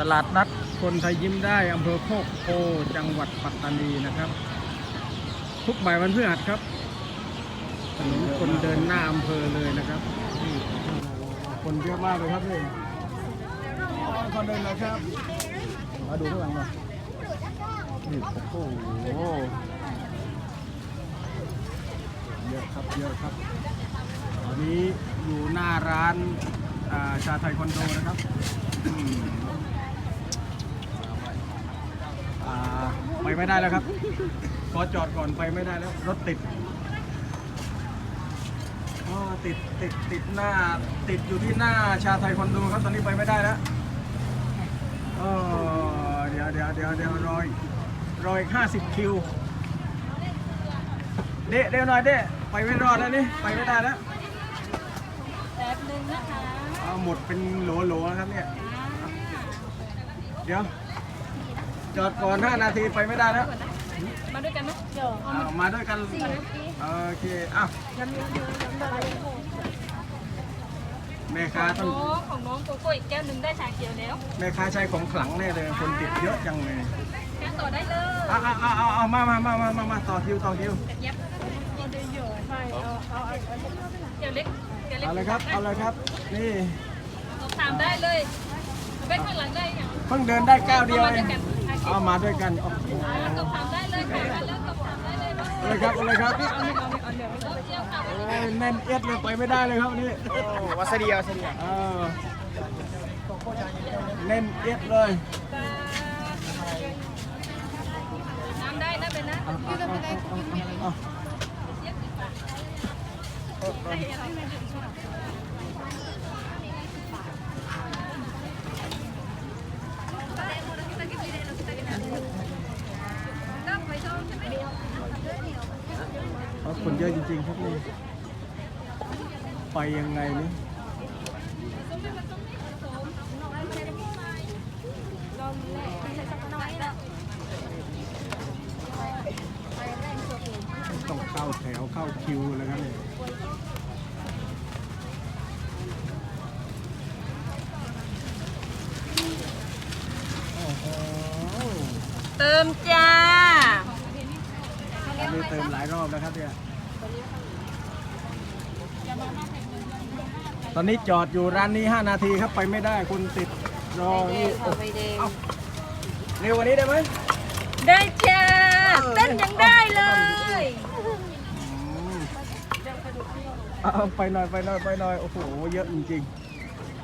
ตลาดนัดคนไทยยิ้มได้อำเภอโคกโพจังหวัดปัตตานีนะครับ ทุกบ่ายวันพฤหัสครับถนนคนเดินหน้าอำเภอเลยนะครับคนเยอะมากเลยครับนี่คนเดินเลยครับมาดูข้างหลังหน่อยนี่โอ้โหเยอะครับเยอะครับตอนนี้อยู่หน้าร้านชาไทยคอนโดนะครับ อืมอ่าไปไม่ได้แล้วครับขอจอดก่อนไปไม่ได้แล้ว รถติดอ๋อติดติดติดหน้า ติดอยู่ที่หน้าชาไทยคอนโดครับตอนนี้ไปไม่ได้แล้วเออเดี๋ยวเดี๋ยวเดี๋ยวเดี๋ยวรอยรอยห้าสิบคิวเดะเดี๋ยวหน่อยเดะไปไม่รอดแล้วนี่ไปไม่ได้แล้วแป๊บนึงนะคะเอาหมดเป็นโหลๆนะครับเนี่ย เดี๋ยว จอดก่อน5นาทีไปไม่ได้แล้ว มาด้วยกันไหมเดี๋ยวเอามาด้วยกัน โอเคอ้าวแม่ค้าต้อง น้องของน้องโกโก้อีกแก้วหนึ่งได้ชาเขียวแล้วแม่ค้าใช้ของขลังแน่เลย คนติดเยอะจังเลยแก้วต่อได้เลยเอาเอาเอาเอาเอามามามามามามาต่อคิวต่อคิว เย็บเดี๋ยวเล็กเดี๋ยวเล็กเอาเลยครับ เอาเลยครับ นี่ สอบถามได้เลยไปข้างหลังได้ยังเพิ่งเดินได้ก้าวเดียวมาเอด้วยงกันชา เอามาด้วยกันโอ้โหสอบถาได้เลยค่ะมาแล้วสอบถามได้เลยเอาเลยครับเอาเลยครับเจียวค่ะโอ้ยแน่นเอียดเลยไปไม่ได้เลยครับนี่วาซาเดีวาซาเดีเออแน่นเอียดเลย น้ำได้นะเป็นนะเอาเอาเอาเอาเอาเอา คนเยอะจริงๆครับนี่ ไปยังไงนี่ต้องเข้าแถวเข้าคิวเลยครับเนี่ยโอ้โหเติมจ้า อันนี้เติมหลายรอบแล้วครับเนี่ย ตอนนี้จอดอยู่ร้านนี้ 5 นาทีครับไปไม่ได้คุณติดรอนี่เอ้าเร็วกวันนี้ได้ไหมได้จ้าเต้นยังได้เลยอืมเอาไปหน่อยไปหน่อยไปหน่อยโอ้โหเยอะจริง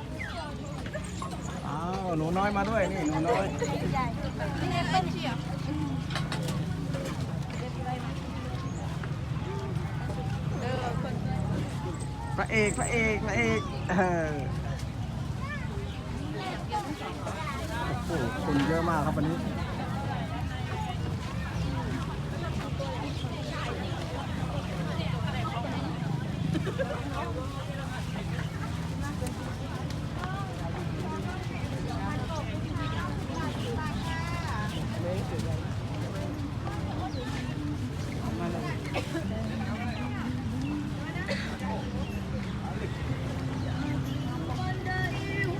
ๆอ้าวหนูน้อยมาด้วยนี่หนูน้อย พระเอกพระเอกพระเอกเออโอ้โหคนเยอะมากครับวันนี้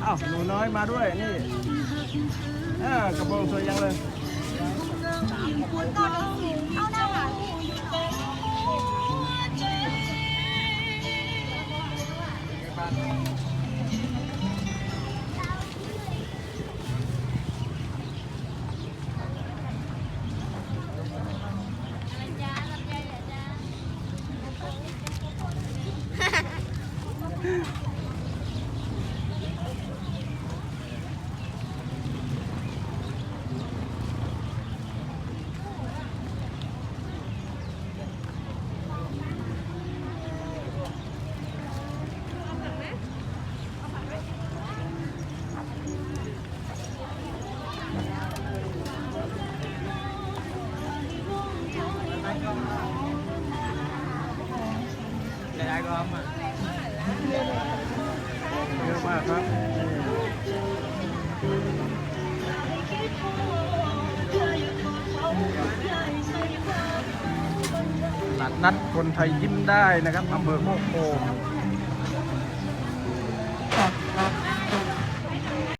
อ้าวหนูน้อยมาด้วยนี่เออกระโปรงสวยยังเลยหลา ยๆก็มาเยอะมากครับตลาดนัดคนไทยยิ้มได้นะครับอำเภอโคกโพ